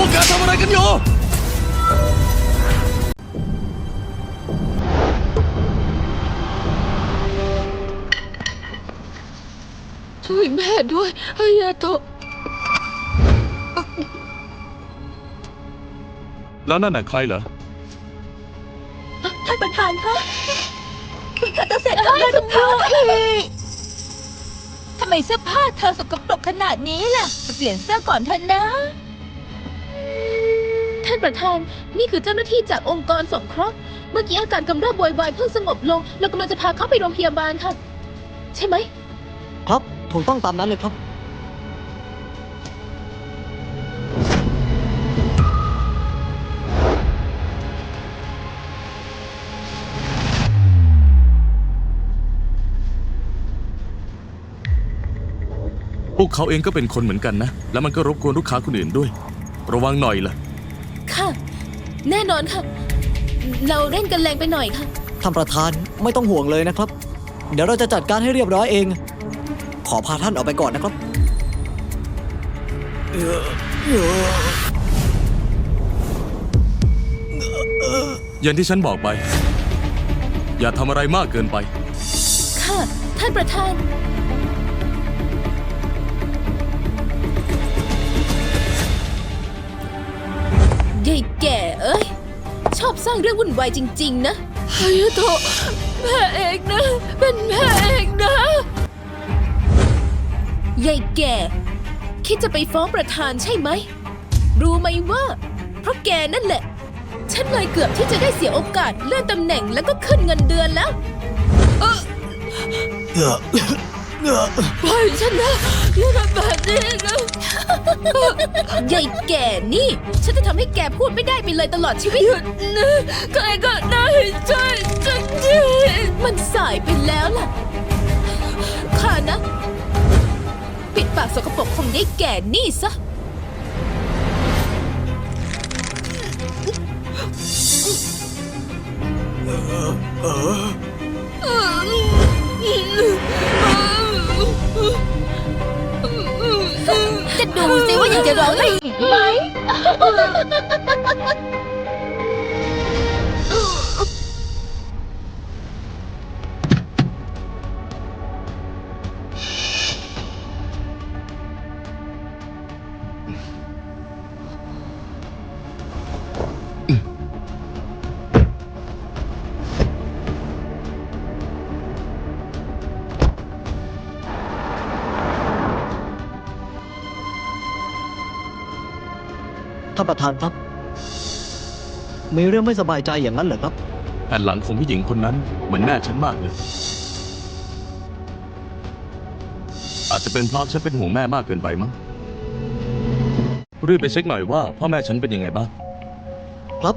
วกแกทำอะไรกันอยู่ช่วยแม่ด้วยฮายาโตะแล้วนั่นน่ะใครเหรอ ท่านประธานคะคุณคาตาเสร็จแล้วเสื้อผ้าทำไมเสื้อผ้าเธอสกปรกขนาดนี้ล่ะไปเปลี่ยนเสื้อก่อนเถอะนะท่าน ประธาน นี่คือเจ้าหน้าที่จากองค์กรสงเคราะห์ เมื่อกี้อาการกำเริบโวยวายเพิ่งสงบลง เรากำลังจะพาเขาไปโรงพยาบาลค่ะ ใช่ไหม ครับถูกต้องตามนั้นเลยครับ พวกเขาเองก็เป็นคนเหมือนกันนะ แล้วมันก็รบกวนลูกค้าคนอื่นด้วย ระวังหน่อยล่ะ ค่ะ แน่นอนค่ะ เราเล่นกันแรงไปหน่อยค่ะ ท่านประธานไม่ต้องห่วงเลยนะครับ เดี๋ยวเราจะจัดการให้เรียบร้อยเอง ขอพาท่านออกไปก่อนนะครับอย่างที่ฉันบอกไป อย่าทำอะไรมากเกินไป ค่ะ ท่านประธาน ยายแก่เอ้ย ชอบสร้างเรื่องวุ่นวายจริง ๆ นะฮายาโตะแม่เองนะ เป็นแม่เองนะยายแก่ คิดจะไปฟ้องประธานใช่ไหม รู้ไหมว่า เพราะแกนั่นแหละ ฉันเลยเกือบที่จะได้เสียโอกาสเลื่อนตำแหน่งแล้วก็ขึ้นเงินเดือนแล้ว ปล่อยฉันนะอย่าทำแบบนี้นะยายแก่นี่ ฉันจะทำให้แกพูดไม่ได้ไปเลยตลอดชีวิตหยุดนะใครก็ได้ช่วยฉันทีมันสายไปแล้วล่ะข้านะ ปิดปากสกปรกของยายแก่นี่ซะจะดูสิว่ายังจะร้อ งได้อีกไห ท่านประธานครับ มีเรื่องไม่สบายใจอย่างนั้นเหรอครับ แผ่นหลังของผู้หญิงคนนั้นเหมือนแม่ฉันมากเลย อาจจะเป็นเพราะฉันเป็นห่วงแม่มากเกินไปมั้งรีบไปเช็คหน่อยว่าพ่อแม่ฉันเป็นยังไงบ้าง ครับ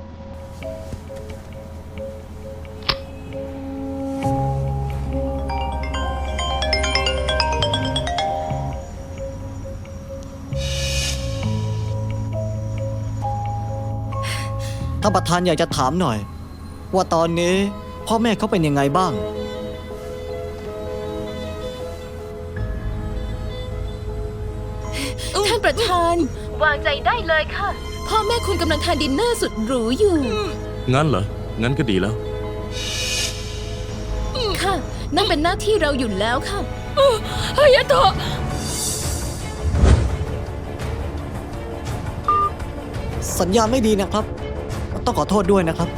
ท่านประธานอยากจะถามหน่อย ว่าตอนนี้พ่อแม่เขาเป็นยังไงบ้าง ท่านประธาน วางใจได้เลยค่ะ พ่อแม่คุณกำลังทานดินเนอร์สุดหรูอยู่ งั้นเหรอ งั้นก็ดีแล้ว ค่ะ นั่นเป็นหน้าที่เราอยู่แล้วค่ะฮายาโตะสัญญาณไม่ดีนะครับ ต้องขอโทษด้วยนะครับ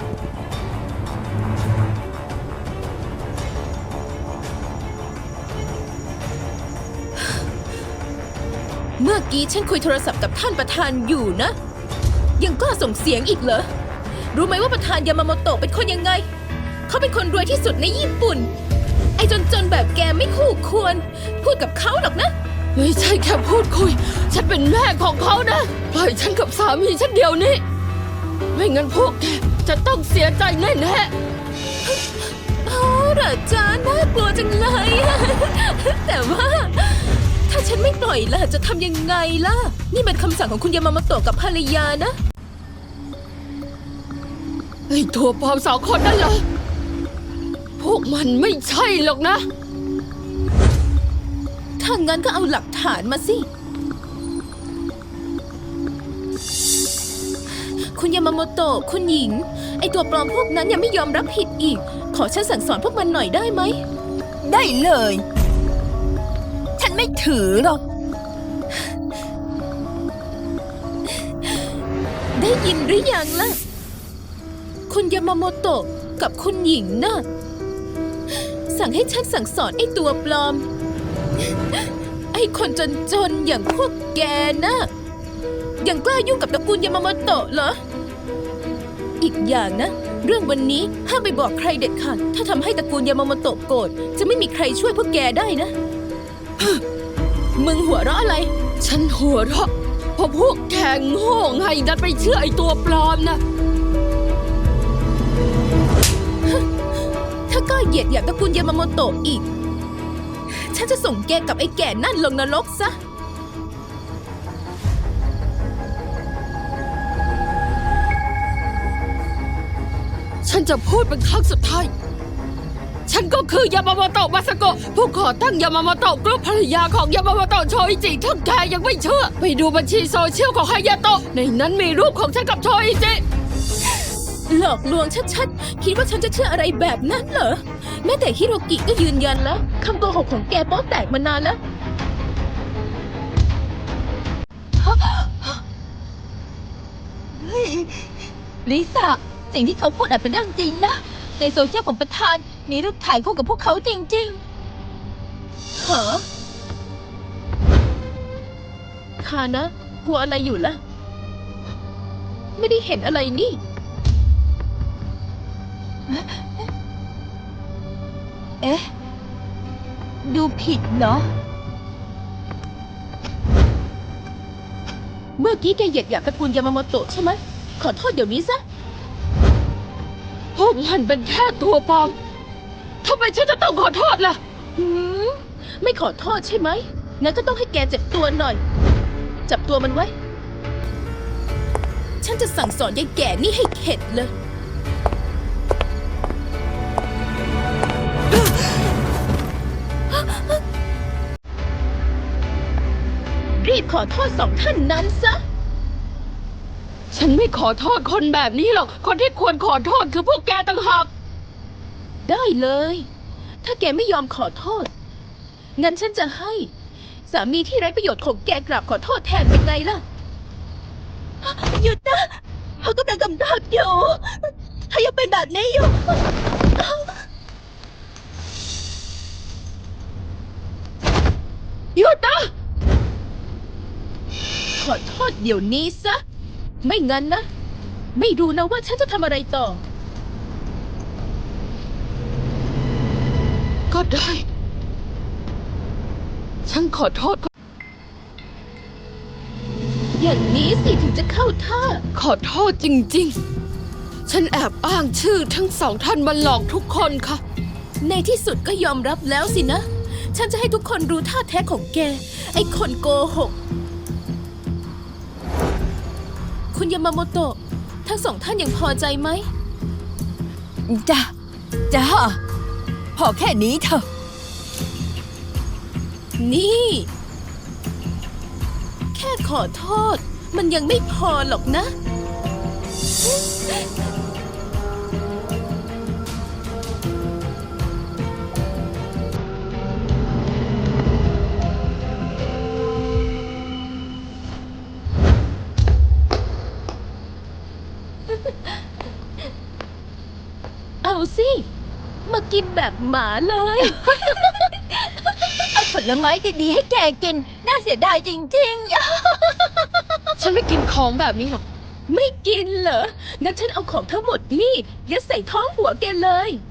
เมื่อกี้ฉันคุยโทรศัพท์กับท่านประธานอยู่นะ ยังกล้าส่งเสียงอีกเหรอ รู้ไหมว่าประธานยามาโมโตะเป็นคนยังไง เขาเป็นคนรวยที่สุดในญี่ปุ่น ไอ้จนๆแบบแกไม่คู่ควร พูดกับเขาหรอกนะ ไม่ใช่แค่พูดคุย ฉันเป็นแม่ของเขานะ ปล่อยฉันกับสามีฉันเดียวนี้ ไม่งั้นพวกแกจะต้องเสียใจแน่อ๋อเหรอจ๊ะน่ากลัวจังเลยอะแต่ว่า ถ้าฉันไม่ปล่อยล่ะจะทำยังไงล่ะ นี่เป็นคำสั่งของคุณยามาโมโตะกับภรรยานะๆไอ้ตัวปลอมสองคนนั่นเหรอ พวกมันไม่ใช่หรอกนะ ถ้างั้นก็เอาหลักฐานมาสิ คุณยามาโมโตะคุณหญิง ไอตัวปลอมพวกนั้นยังไม่ยอมรับผิดอีก ขอฉันสั่งสอนพวกมันหน่อยได้ไหม ได้เลย ฉันไม่ถือหรอก ได้ยินหรือยังล่ะ คุณยามาโมโตะกับคุณหญิงน่ะสั่งให้ฉันสั่งสอนไอ้ตัวปลอม ไอ้คนจนๆอย่างพวกแกน่ะยังกล้ายุ่งกับตระกูลยามาโมโตะเหรอ อีกอย่างนะ เรื่องวันนี้ห้ามไปบอกใครเด็ดขาดถ้าทำให้ตระกูลยามาโมโตะโกรธจะไม่มีใครช่วยพวกแกได้นะ มึงหัวเราะอะไร ฉันหัวเราะเพราะพวกแกโง่ไงดันไปเชื่อไอ้ตัวปลอมนะถ้าก้าเหยียดหยามตระกูลยามาโมโตะอีก ฉันจะส่งแกกับไอ้แก่นั่นลงนรกซะ ฉันจะพูดเป็นครั้งสุดท้าย ฉันก็คือยามาโมโตะมาสโกะผู้ก่อตั้งยามาโมโตะกรุ๊ปภรรยาของยามาโมโตะโชอิจิถ้าแกยังไม่เชื่อ ไปดูบัญชีโซเชียลของฮายาโตะในนั้นมีรูปของฉันกับโชอิจิ หลอกลวงชัดๆ คิดว่าฉันจะเชื่ออะไรแบบนั้นเหรอ แม้แต่ฮิโรกิก็ยืนยันแล้วคำโกหกของแกโป๊ะแตกมานานแล้ว ลิซ่า สิ่งที่เขาพูดอาจเป็นเรื่องจริงนะ ในโซเชียลของประธานมีรูปถ่ายคู่กับพวกเขาจริงเหรอคานะกลัวอะไรอยู่ล่ะ ไม่ได้เห็นอะไรนี่ๆเอ๊ะ ดูผิดเหรอ เมื่อกี้แกเหยียดหยามตระกูลยามาโมโตะใช่ไหม ขอโทษเดี๋ยวนี้ซะ พวกมันเป็นแค่ตัวปลอมทำไมฉันจะต้องขอโทษล่ะหืมไม่ขอโทษใช่ไหม งั้นก็ต้องให้แกเจ็บตัวหน่อย จับตัวมันไว้ ฉันจะสั่งสอนยายแก่นี่ให้เข็ดเลย รีบขอโทษสองท่านนั้นซะ ฉันไม่ขอโทษคนแบบนี้หรอก คนที่ควรขอโทษคือพวกแกต่างหากได้เลย ถ้าแกไม่ยอมขอโทษ งั้นฉันจะให้ สามีที่ไร้ประโยชน์ของแกกราบขอโทษแทนเป็นไงล่ะ หยุดนะเขากำลังกำลังอยู่ ถ้ายังเป็นแบบนี้อยู่ หยุดนะ ขอโทษเดี๋ยวนี้ซะ ไม่งั้นนะ ไม่รู้นะว่าฉันจะทำอะไรต่อ ก็ได้ ฉันขอโทษ อย่างนี้สิถึงจะเข้าท่า ขอโทษจริงๆ ฉันแอบอ้างชื่อทั้งสองท่านมาหลอกทุกคนค่ะ ในที่สุดก็ยอมรับแล้วสินะ ฉันจะให้ทุกคนรู้ท่าแท้ของแก ไอ้คนโกหก คุณยามาโมโตะทั้งสองท่านยังพอใจไหม จ้าจ้าพอแค่นี้เถอะ นี่ แค่ขอโทษ มันยังไม่พอหรอกนะ กินแบบหมาเลย เอาผลไม้ดีๆให้แกกิน น่าเสียดายจริงฉันไม่กินของแบบนี้หรอกไม่กินเหรอ งั้นฉันเอาของทั้งหมดนี่ยัดใส่ท้องหัวแกเลยๆ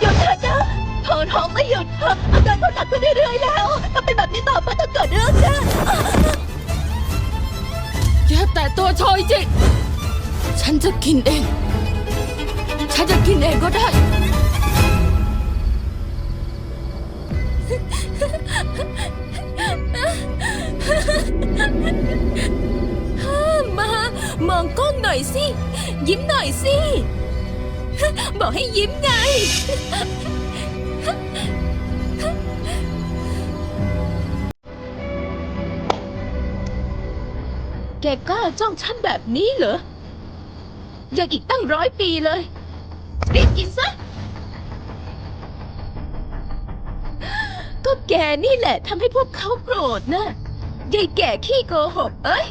หยุดเถอะนะพอท้องไม่หยุดเถอะอาการเขาหนักขึ้นเรื่อยๆแล้ว ถ้าเป็นแบบนี้ต่อไปจะเกิดเรื่องแน่อย่าแตัวโชยจิ ฉันจะกินเอง ฉันจะกินเองก็ได้ มามองกล้องหน่อยสิ ยิ้มหน่อยสิ บอกให้ยิ้มไง แกกล้าจ้องฉันแบบนี้เหรอยังอีกตั้งร้อยปีเลย รีบกินซะ ก็แกนี่แหละทำให้พวกเขาโกรธนะยายแก่ขี้โกหก เอ้ย